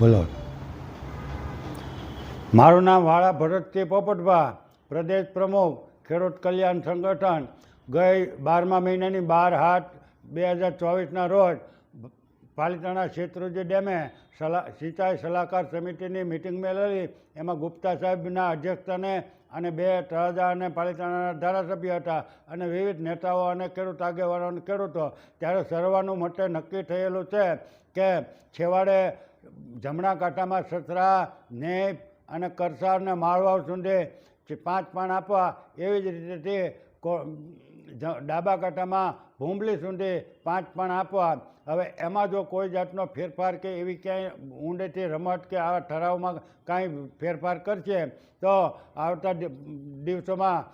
બોલો. મારું નામ વાળા ભરતસિંહ પોપટભા, પ્રદેશ પ્રમુખ, ખેડૂત કલ્યાણ સંગઠન, ગઈ બારમા મહિનાની બાર હાથ બે હજાર ચોવીસના રોજ પાલિતાણા શેત્રુજી ડેમે સલાહ સિંચાઈ સલાહકાર સમિતિની મિટિંગ મેળવી એમાં ગુપ્તા સાહેબના અધ્યક્ષતાને અને બે તળાજા અને પાલિતાણાના ધારાસભ્ય હતા અને વિવિધ નેતાઓ અને ખેડૂત આગેવાનો ખેડૂતો. ત્યારે સર્વાનું મતે નક્કી થયેલું છે કે છેવાડે જમણા કાંઠામાં સસરા, નેપ અને કરસાળને માળવાઓ સુંદે પાંચ પાન આપવા એવી જ રીતે તે ડાબા કાંઠામાં ભૂંબલી સુધી પાંચ પણ આપવા. હવે એમાં જો કોઈ જાતનો ફેરફાર કે એવી ક્યાંય ઊંડેથી રમત કે આવા ઠરાવમાં કાંઈ ફેરફાર કરશે, તો આવતા દિવસોમાં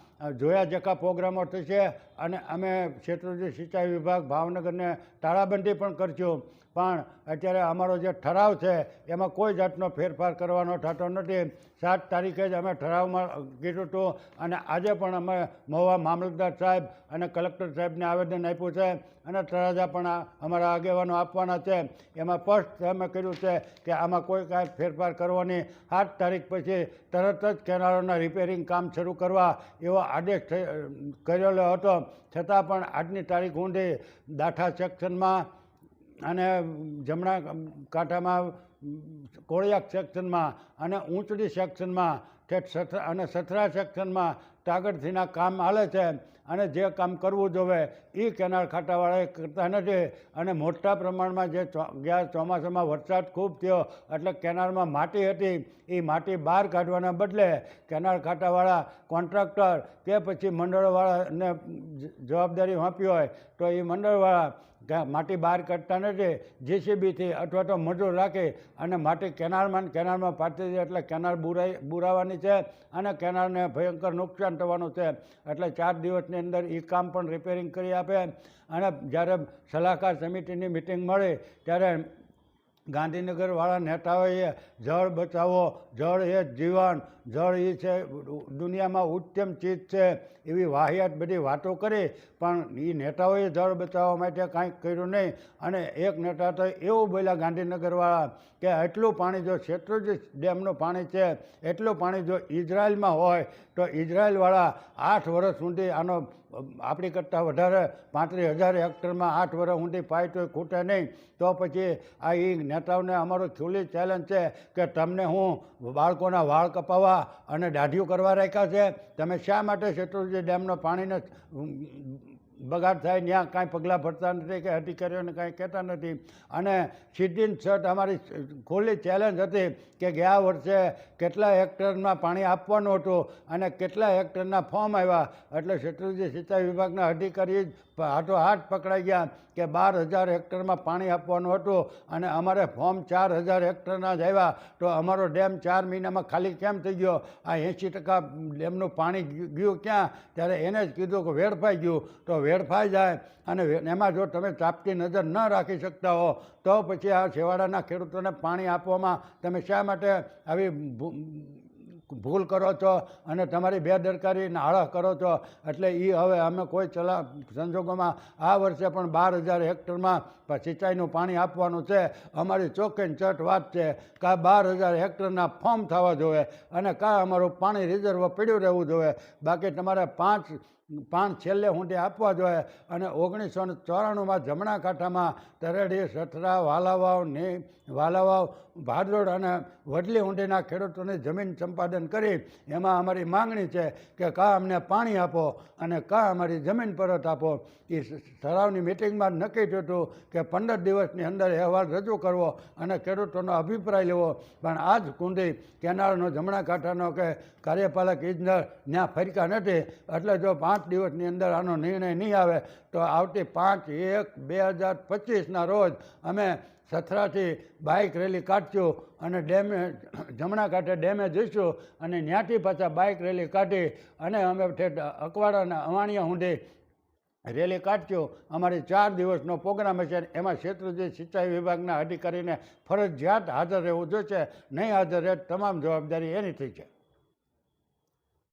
જોયા જકા પ્રોગ્રામો થશે અને અમે ક્ષેત્રોજી સિંચાઈ વિભાગ, ભાવનગરને તાળાબંધી પણ કરશું. પણ અત્યારે અમારો જે ઠરાવ છે, એમાં કોઈ જાતનો ફેરફાર કરવાનો થતો નથી. સાત તારીખે જ અમે ઠરાવમાં કીધું હતું અને આજે પણ અમે મહુવા મામલતદાર સાહેબ અને કલેક્ટર સાહેબને આવેદન આપ્યું છે અને તળાજા પણ અમારા આગેવાનો આપવાના છે. એમાં સ્પષ્ટ અમે કર્યું છે કે આમાં કોઈ કાંઈ ફેરફાર કરવાની સાત તારીખ પછી તરત જ કેનાલોના રિપેરિંગ કામ શરૂ કરવા એવો આદેશ કરેલો હતો. છતાં પણ આજની તારીખ ઊંધી દાઠા સેક્શનમાં અને જમણા કાંઠામાં કોળિયાક સેક્શનમાં અને ઊંચડી સેક્શનમાં ઠેઠ અને સતરા સેક્શનમાં ટાગરથીના કામ હાલે છે અને જે કામ કરવું જોવે એ કેનાલ ખાતાવાળાએ કરતા નથી. અને મોટા પ્રમાણમાં જે ગયા ચોમાસામાં વરસાદ ખૂબ થયો, એટલે કેનાલમાં માટી હતી એ માટી બહાર કાઢવાના બદલે કેનાલ ખાતાવાળા કોન્ટ્રાક્ટર કે પછી મંડળવાળાને જવાબદારી સોંપી હોય તો એ મંડળવાળા માટી બહાર કાઢતા નથી. જેસીબીથી અથવા તો મજૂર રાખી અને માટી કેનાલમાં કેનાલમાં પાતી દે એટલે કેનાલ બુરાઈ બુરાવાની છે અને કેનાલને ભયંકર નુકસાન થવાનું છે. એટલે ચાર દિવસની અંદર એ કામ પણ રિપેરિંગ કરી આપે. અને જ્યારે સલાહકાર સમિતિની મિટિંગ મળે, ત્યારે ગાંધીનગરવાળા નેતાઓએ જળ બચાવો, જળ એ જ જીવન, જળ એ છે, દુનિયામાં ઉત્તમ ચીજ છે, એવી વાહિયાત બધી વાતો કરી, પણ એ નેતાઓએ જળ બચાવવા માટે કાંઈક કર્યું નહીં. અને એક નેતા તો એવું બોલ્યા ગાંધીનગરવાળા કે એટલું પાણી જો શેત્રુંજી ડેમનું પાણી છે, એટલું પાણી જો ઇઝરાયલમાં હોય, તો ઇઝરાયલવાળા આઠ વર્ષ સુધી આનો આપણી કરતાં વધારે પાંત્રીસ હજાર હેક્ટરમાં આઠ વર્ષ ઊંડી પાય તો ખૂટે નહીં. તો પછી આ એ નેતાઓને અમારો ખુલ્લી ચેલેન્જ છે કે તમને હું બાળકોના વાળ કપાવવા અને દાઢીઓ કરવા રાખ્યા છે. તમે શા માટે શેત્રુજી ડેમના પાણીને બગાડ થાય ત્યાં કાંઈ પગલાં ભરતા નથી, કે અધિકારીઓને કાંઈ કહેતા નથી. અને સીધી ને અમારી ખુલ્લી ચેલેન્જ હતી કે ગયા વર્ષે કેટલા હેક્ટરમાં પાણી આપવાનું હતું અને કેટલા હેક્ટરના ફોર્મ આવ્યા. એટલે શત્રુજી સિંચાઈ વિભાગના અધિકારી હાથો હાથ પકડાઈ ગયા કે બાર હજાર હેક્ટરમાં પાણી આપવાનું હતું અને અમારે ફોર્મ ચાર હજાર હેક્ટરના જ આવ્યા. તો અમારો ડેમ ચાર મહિનામાં ખાલી કેમ થઈ ગયો? આ એંશી ટકા ડેમનું પાણી ગયું ક્યાં? ત્યારે એને જ કીધું કે વેડફાઈ ગયું. તો વેડફાઈ જાય અને એમાં જો તમે ચાપતી નજર ન રાખી શકતા હો, તો પછી આ છેવાડાના ખેડૂતોને પાણી આપવામાં તમે શા માટે આવી ભૂલ કરો છો અને તમારી બેદરકારી નાળા કરો છો? એટલે એ હવે અમે કોઈ ચલા, સંજોગોમાં આ વર્ષે પણ બાર હજાર હેક્ટરમાં સિંચાઈનું પાણી આપવાનું છે. અમારી ચોખ્ખીન ચટ વાત છે કાં બાર હજાર હેક્ટરના ફોર્મ થવા જોઈએ અને કાં અમારું પાણી રિઝર્વ પડ્યું રહેવું જોઈએ? બાકી તમારે પાંચ પાંચ છેલ્લે ઊંડે આપવા જોઈએ. અને ઓગણીસો ને ચોરાણુંમાં જમણા કાંઠામાં તરેડી, સઠરા, વાલાવાવ, ને વાલાવાવ, ભાદરોડ અને વડલી ઊંડીના ખેડૂતોની જમીન સંપાદન કરી. એમાં અમારી માંગણી છે કે કાં અમને પાણી આપો અને કાં અમારી જમીન પરત આપો. એ ઠરાવની મિટિંગમાં નક્કી થયું હતું કે પંદર દિવસની અંદર અહેવાલ રજૂ કરવો અને ખેડૂતોનો અભિપ્રાય લેવો. પણ આ જ કુંડી કેનાળનો જમણા કાંઠાનો કે કાર્યપાલક ઇજનર ત્યાં ફરકા નથી. એટલે જો પાંચ દિવસની અંદર આનો નિર્ણય નહીં આવે, તો આવતી પાંચ એક બે હજાર પચીસના રોજ અમે સથરાથી બાઇક રેલી કાઢશું અને ડેમે, જમણા કાંઠે ડેમે જઈશું અને ત્યાંથી પાછા બાઇક રેલી કાઢી અને અમે ઠેઠ અકવાડાના અવાણિયા ઊંધી રેલી કાઢશું. અમારી ચાર દિવસનો પ્રોગ્રામ હશે એમાં ક્ષેત્રજી સિંચાઈ વિભાગના અધિકારીને ફરજિયાત હાજર રહેવું જોઈશે. નહીં હાજર રહે તમામ જવાબદારી એની થઈ છે